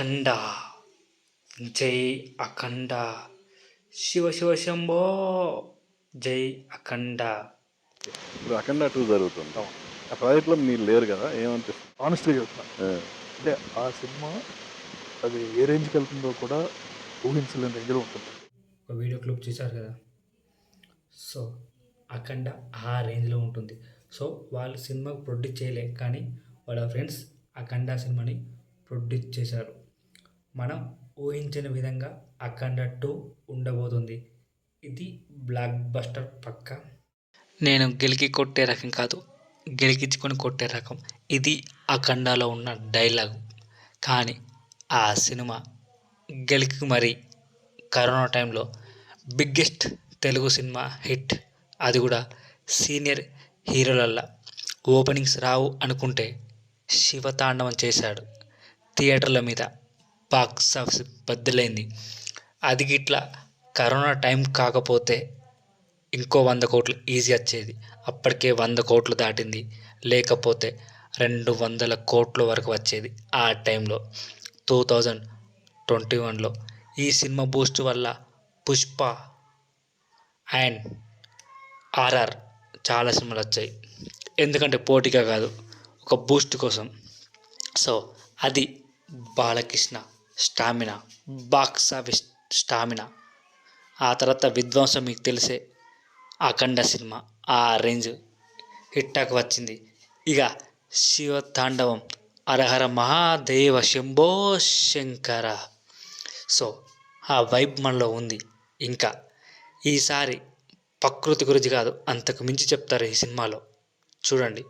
అఖండ. జై అఖండ. శివ శివ శంభో. జై అఖండ. ఇప్పుడు అఖండ టూ జరుగుతుంది. ఆ ప్రాజెక్ట్లో మీరు లేరు కదా ఏమనిపిస్తుంది? ఆనెస్ట్గా చెప్తాను అంటే ఆ సినిమా అది ఏ రేంజ్కి వెళ్తుందో కూడా ఊహించలేని రేంజ్లో ఉంటుంది. ఒక వీడియో క్లిప్ చూశారు కదా? సో అఖండ ఆ రేంజ్లో ఉంటుంది. సో వాళ్ళు సినిమా ప్రొడ్యూస్ చేయలే కానీ వాళ్ళ ఫ్రెండ్స్ అఖండ సినిమాని ప్రొడ్యూస్ చేశారు. మనం ఊహించిన విధంగా అఖండ టూ ఉండబోతుంది. ఇది బ్లాక్ బస్టర్ పక్క. నేను గెలికి కొట్టే రకం కాదు గెలికించుకొని కొట్టే రకం. ఇది అఖండలో ఉన్న డైలాగ్. కానీ ఆ సినిమా గెలికి మరి కరోనా టైంలో బిగ్గెస్ట్ తెలుగు సినిమా హిట్. అది కూడా సీనియర్ హీరోలల్లా ఓపెనింగ్స్ రావు అనుకుంటే శివతాండవం చేశాడు. థియేటర్ల మీద బాక్స్ ఆఫీస్ బద్దలైంది. అది గిట్లా కరోనా టైం కాకపోతే ఇంకో వంద కోట్లు ఈజీ వచ్చేది. అప్పటికే వంద కోట్లు దాటింది. లేకపోతే రెండు వందల కోట్ల వరకు వచ్చేది ఆ టైంలో. టూ థౌజండ్ ట్వంటీ వన్లో ఈ సినిమా బూస్ట్ వల్ల పుష్ప అండ్ ఆర్ఆర్ చాలా సినిమాలు వచ్చాయి. ఎందుకంటే పోటీగా కాదు ఒక బూస్ట్ కోసం. సో అది Balakrishna stamina box office stamina. ఆ తర్వాత విధ్వంసం మీకు తెలిసే అఖండ సినిమా ఆ రేంజ్ హిట్టాకు వచ్చింది. ఇక శివ తాండవం అరహర మహాదేవ శంభో శంకర. సో ఆ వైబ్ మనలో ఉంది. ఇంకా ఈసారి ప్రకృతి గురించి కాదు అంతకు మించి చెప్తారు ఈ సినిమాలో. చూడండి.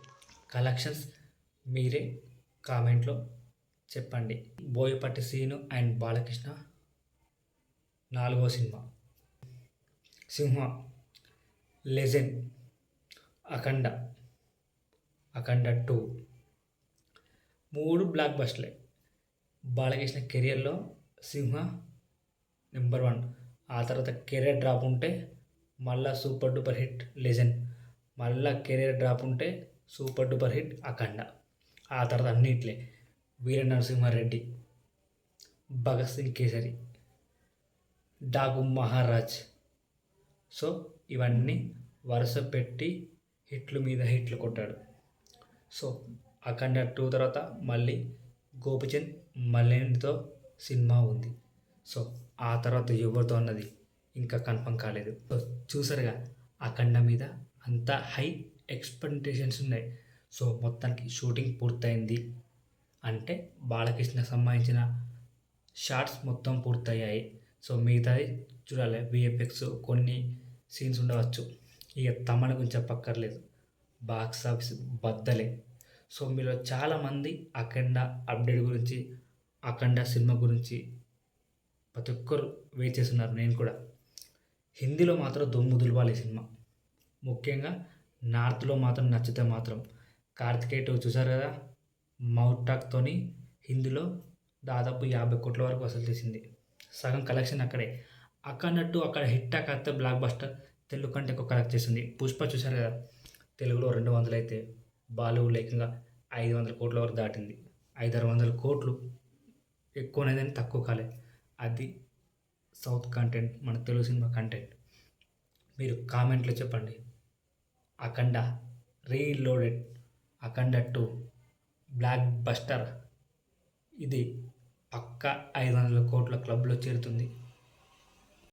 కలెక్షన్స్ మీరే కామెంట్లో చెప్పండి. బోయపట్టి సీను అండ్ బాలకృష్ణ. నాలుగో cinema. Simha legend Akhanda Akhanda two. మూడు బ్లాక్ బస్టర్లే బాలకృష్ణ కెరియర్లో సింహ నెంబర్ వన్. ఆ తర్వాత కెరియర్ డ్రాప్ ఉంటే మళ్ళా సూపర్ డూపర్ హిట్ లెజెండ్. మళ్ళా కెరియర్ డ్రాప్ ఉంటే సూపర్ డూపర్ హిట్ అఖండ. ఆ తర్వాత అన్నిట్లే. వీర నరసింహారెడ్డి భగత్ సింగ్ కేసరి డాకు మహారాజ్. సో ఇవన్నీ వరుస పెట్టి హిట్లు మీద హిట్లు కొట్టాడు. సో అఖండ టూ తర్వాత మళ్ళీ గోపిచంద్ మల్లేనితో సినిమా ఉంది. సో ఆ తర్వాత ఎవరితో అన్నది ఇంకా కన్ఫర్మ్ కాలేదు. సో చూసారుగా అఖండ మీద అంత హై ఎక్స్పెక్టేషన్స్ ఉన్నాయి. సో మొత్తానికి షూటింగ్ పూర్తయింది. అంటే బాలకృష్ణకు సంబంధించిన షార్ట్స్ మొత్తం పూర్తయ్యాయి. సో మిగతాది చూడాలి. విఎఫ్ఎక్స్ కొన్ని సీన్స్ ఉండవచ్చు. ఇక తమన గురించి చెప్పక్కర్లేదు. Box office బద్దలే. సో మీలో చాలామంది అఖండ అప్డేట్ గురించి అఖండ సినిమా గురించి ప్రతి ఒక్కరు వెయిట్ చేస్తున్నారు. నేను కూడా. హిందీలో మాత్రం దుమ్ము దులపాలి సినిమా. ముఖ్యంగా నార్త్లో మాత్రం నచ్చితే మాత్రం. కార్తికేయ టూ చూసారు కదా? మౌటాక్తోని టాక్తోని హిందీలో దాదాపు యాభై కోట్ల వరకు వసూలు చేసింది. సగం కలెక్షన్ అక్కడే. అక్కడట్టు అక్కడ hit talk blockbuster Telugu కంటే ఎక్కువ కలెక్ట్ చేసింది. పుష్ప చూసారు కదా? తెలుగులో రెండు వందలు అయితే బాలీవుడ్ ఏకంగా ఐదు వందల కోట్ల వరకు దాటింది. ఐదారు వందల కోట్లు ఎక్కువనేదని తక్కువ కాలే. అది సౌత్ కంటెంట్ మన తెలుగు సినిమా కంటెంట్. మీరు కామెంట్లో చెప్పండి. Akhanda reloaded Akhanda two. Blockbuster. ఇది పక్క ఐదు వందల కోట్ల క్లబ్లో చేరుతుంది.